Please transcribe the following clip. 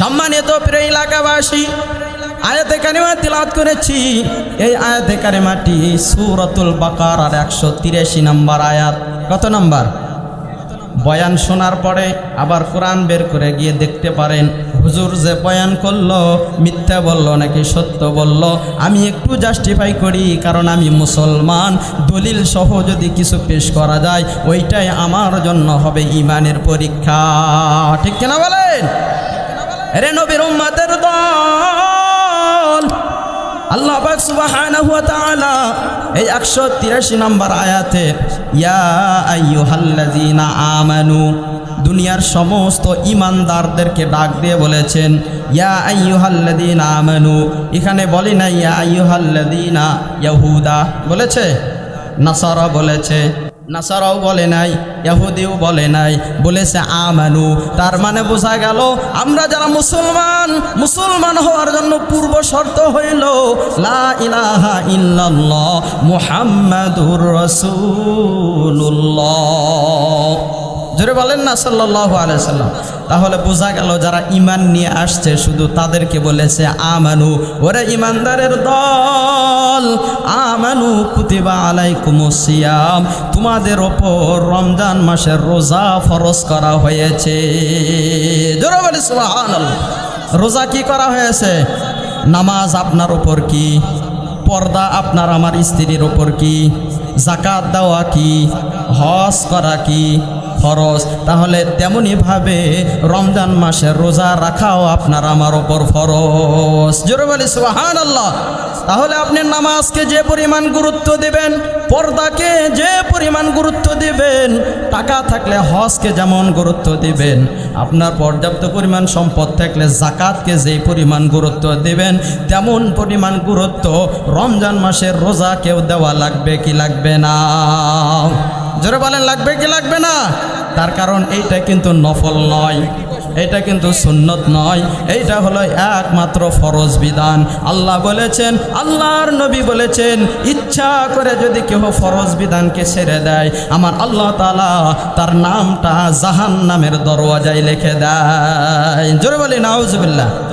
সম্মানিত প্রিয় এলাকাবাসী, আয়াতে কারিমা তিলাত করেছি। এই আয়াতে কারিমাটি সুরতুল বাকার আর একশো তিরাশি নম্বর আয়াত। কত নম্বর? বয়ান শোনার পরে আবার কোরআন বের করে গিয়ে দেখতে পারেন, হুজুর যে বয়ান করল, মিথ্যা বলল নাকি সত্য বলল, আমি একটু জাস্টিফাই করি, কারণ আমি মুসলমান, দলিল সহ যদি কিছু পেশ করা যায়, ওইটাই আমার জন্য হবে ইমানের পরীক্ষা। ঠিক কিনা? রে নবীর উম্মাদের দল। আল্লাহ পাক সুবহানাহু ওয়া তাআলা এই 183 নম্বর আয়াতে, ইয়া আইয়ুহাল্লাযীনা আমানু, দুনিয়ার সমস্ত ইমানদারদেরকে ডাক দিয়ে বলেছেন, ইয়া আইয়ুহাল্লাযীনা আমানু। এখানে বলি না ইয়া আইয়ুহাল্লাযীনা ইয়াহুদা। বলেছে? নাসারা বলেছে। নাসারাও বলে নাই, ইয়াহুদিও বলে নাই, বলেছে আমানু। তার মানে বোঝা গেল, আমরা যারা মুসলমান মুসলমান হওয়ার জন্য পূর্ব শর্ত হইল, লা ইলাহা ইল্লাল্লাহ মুহাম্মাদুর রাসূলুল্লাহ। জোরে বলেন না, সাল্লাল্লাহু আলাইহি সাল্লাম। তাহলে বোঝা গেল, যারা ইমান নিয়ে আসছে, শুধু তাদেরকে বলেছে আমানু। ওরে ইমানদারের দল আমানু কুতিবা আলাইকুমুস সিয়াম। তোমাদের ওপর রমজান মাসের রোজা ফরজ করা হয়েছে। রোজা কি করা হয়েছে? নামাজ আপনার ওপর কি? পর্দা আপনার আমার স্ত্রীর ওপর কি? জাকাত দেওয়া কি? হজ করা কি? ফরজ। তাহলে তেমনইভাবে রমজান মাসের রোজা রাখাও আপনার আমার ওপর ফরজ। জোরে বলি সুবাহান আল্লাহ তাহলে আপনি নামাজকে যে পরিমাণ গুরুত্ব দেবেন, পর্দাকে যে পরিমাণ গুরুত্ব দিবেন, টাকা থাকলে হজকে যেমন গুরুত্ব দিবেন, আপনার পর্যাপ্ত পরিমাণ সম্পদ থাকলে জাকাতকে যে পরিমাণ গুরুত্ব দিবেন, তেমন পরিমাণ গুরুত্ব রমজান মাসের রোজা কেউ দেওয়া লাগবে কি লাগবে না? জোরে বলেন, লাগবে কি লাগবে না? তার কারণ এইটা কিন্তু নফল নয় এটা কিন্তু সুন্নত নয়, এইটা হলো একমাত্র ফরজ বিধান। আল্লাহ বলেছেন, আল্লাহর নবী বলেছেন, ইচ্ছা করে যদি কেহ ফরজ বিধানকে ছেড়ে দেয়, আমার আল্লাহ তালা তার নামটা জাহান নামের দরওয়াজায় লিখে দেয় জোরে বলি নাউজবিল্লা